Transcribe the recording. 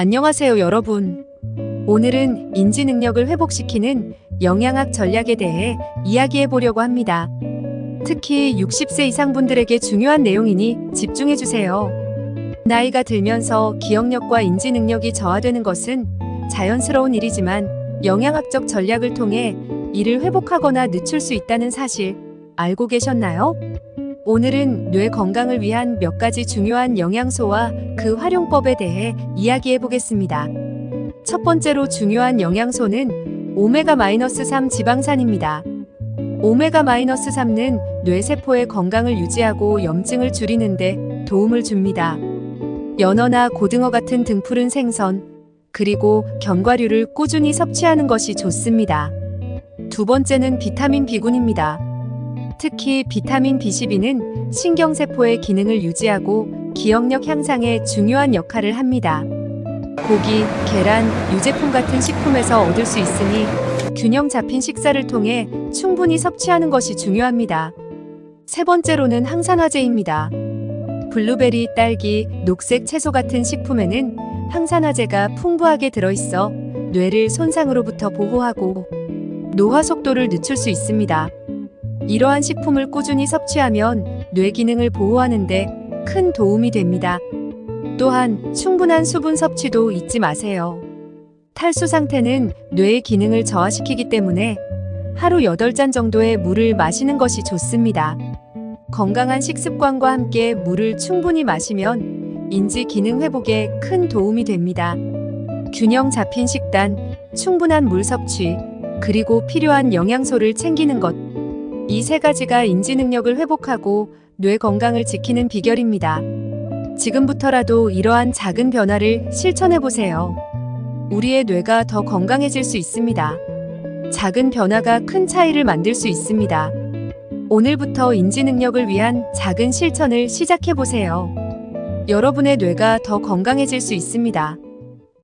안녕하세요, 여러분. 오늘은 인지 능력을 회복시키는 영양학 전략에 대해 이야기해 보려고 합니다. 특히 60세 이상 분들에게 중요한 내용이니 집중해 주세요. 나이가 들면서 기억력과 인지 능력이 저하되는 것은 자연스러운 일이지만 영양학적 전략을 통해 이를 회복하거나 늦출 수 있다는 사실 알고 계셨나요? 오늘은 뇌 건강을 위한 몇 가지 중요한 영양소와 그 활용법에 대해 이야기해 보겠습니다. 첫 번째로 중요한 영양소는 오메가-3 지방산입니다. 오메가-3는 뇌세포의 건강을 유지하고 염증을 줄이는데 도움을 줍니다. 연어나 고등어 같은 등푸른 생선, 그리고 견과류를 꾸준히 섭취하는 것이 좋습니다. 두 번째는 비타민 B군입니다. 특히 비타민 B12는 신경세포의 기능을 유지하고 기억력 향상에 중요한 역할을 합니다. 고기, 계란, 유제품 같은 식품에서 얻을 수 있으니 균형 잡힌 식사를 통해 충분히 섭취하는 것이 중요합니다. 세 번째로는 항산화제입니다. 블루베리, 딸기, 녹색 채소 같은 식품에는 항산화제가 풍부하게 들어있어 뇌를 손상으로부터 보호하고 노화 속도를 늦출 수 있습니다. 이러한 식품을 꾸준히 섭취하면 뇌 기능을 보호하는데 큰 도움이 됩니다. 또한 충분한 수분 섭취도 잊지 마세요. 탈수 상태는 뇌의 기능을 저하시키기 때문에 하루 8잔 정도의 물을 마시는 것이 좋습니다. 건강한 식습관과 함께 물을 충분히 마시면 인지 기능 회복에 큰 도움이 됩니다. 균형 잡힌 식단, 충분한 물 섭취, 그리고 필요한 영양소를 챙기는 것. 이 세 가지가 인지 능력을 회복하고 뇌 건강을 지키는 비결입니다. 지금부터라도 이러한 작은 변화를 실천해 보세요. 우리의 뇌가 더 건강해질 수 있습니다. 작은 변화가 큰 차이를 만들 수 있습니다. 오늘부터 인지 능력을 위한 작은 실천을 시작해 보세요. 여러분의 뇌가 더 건강해질 수 있습니다.